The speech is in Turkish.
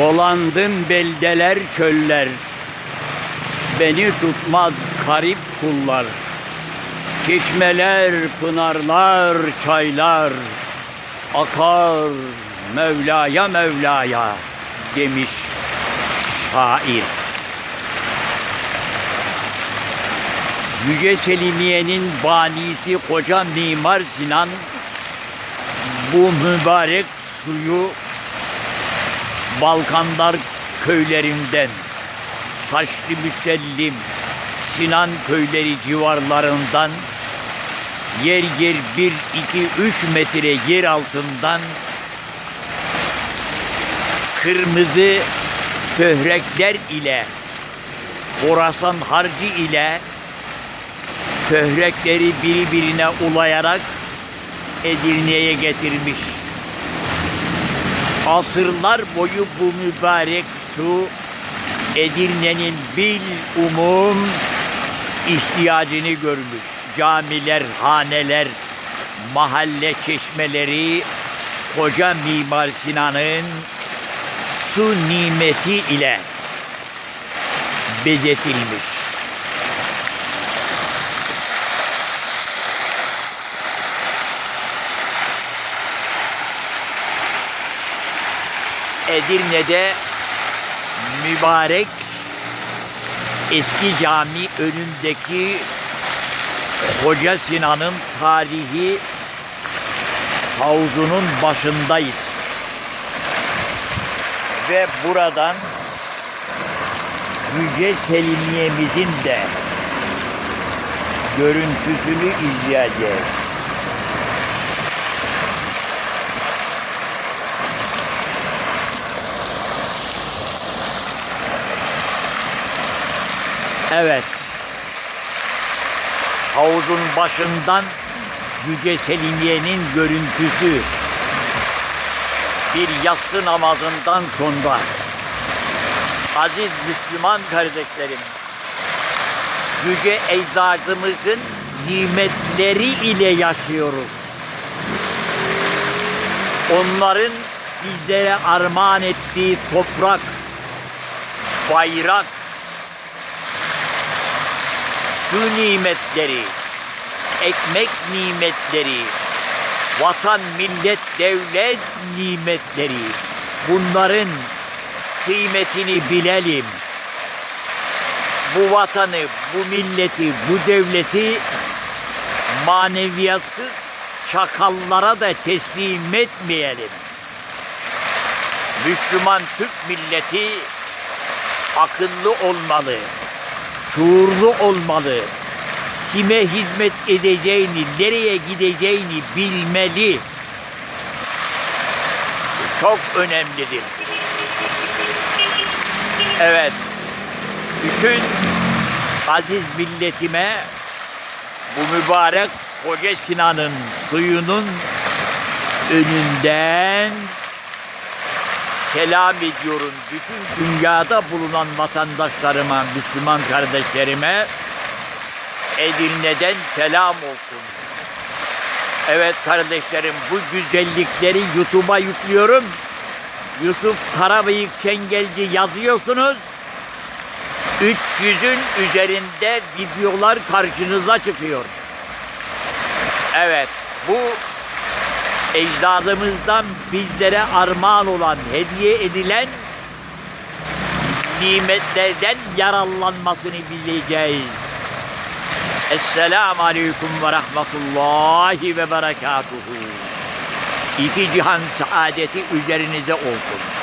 Dolandım beldeler çöller. Beni tutmaz karip kullar. Çeşmeler, pınarlar, çaylar. Akar Mevla'ya Mevla'ya demiş şair. Yüce Selimiye'nin banisi koca Mimar Sinan bu mübarek suyu Balkanlar köylerinden Taşlı Müsellim, Sinan köyleri civarlarından yer yer bir, iki, üç metre yer altından kırmızı pöhrekler ile Horasan harcı ile pöhrekleri birbirine ulayarak Edirne'ye getirmiş. Asırlar boyu bu mübarek su Edirne'nin bil umum ihtiyacını görmüş. Camiler, haneler, mahalle çeşmeleri koca Mimar Sinan'ın su nimeti ile bezetilmiş. Edirne'de mübarek eski cami önündeki Hoca Sinan'ın tarihi havuzunun başındayız. Ve buradan Yüce Selimiye'mizin de görüntüsünü izleyeceğiz. Evet. Havuzun başından Yüce Selimiye'nin görüntüsü bir yatsı namazından sonra aziz Müslüman kardeşlerim Yüce ecdadımızın nimetleri ile yaşıyoruz. Onların bizlere armağan ettiği toprak, bayrak, su nimetleri, ekmek nimetleri, vatan, millet, devlet nimetleri. Bunların kıymetini bilelim. Bu vatanı, bu milleti, bu devleti maneviyatsız çakallara da teslim etmeyelim. Müslüman Türk milleti akıllı olmalı şuurlu olmalı. Kime hizmet edeceğini, nereye gideceğini bilmeli. Bu çok önemlidir. Evet. Bütün aziz milletime bu mübarek Koca Sinan'ın suyunun önünden selam ediyorum bütün dünyada bulunan vatandaşlarıma, Müslüman kardeşlerime Edirne'den selam olsun. Evet kardeşlerim bu güzellikleri YouTube'a yüklüyorum. Yusuf Karabıyık Çengelci yazıyorsunuz. 300'ün üzerinde videolar karşınıza çıkıyor. Evet bu ecdadımızdan bizlere armağan olan, hediye edilen nimetlerden yararlanmasını bileceğiz. Esselamu Aleyküm ve Rahmetullahi ve Berekatuhu. İki cihan saadeti üzerinize olsun.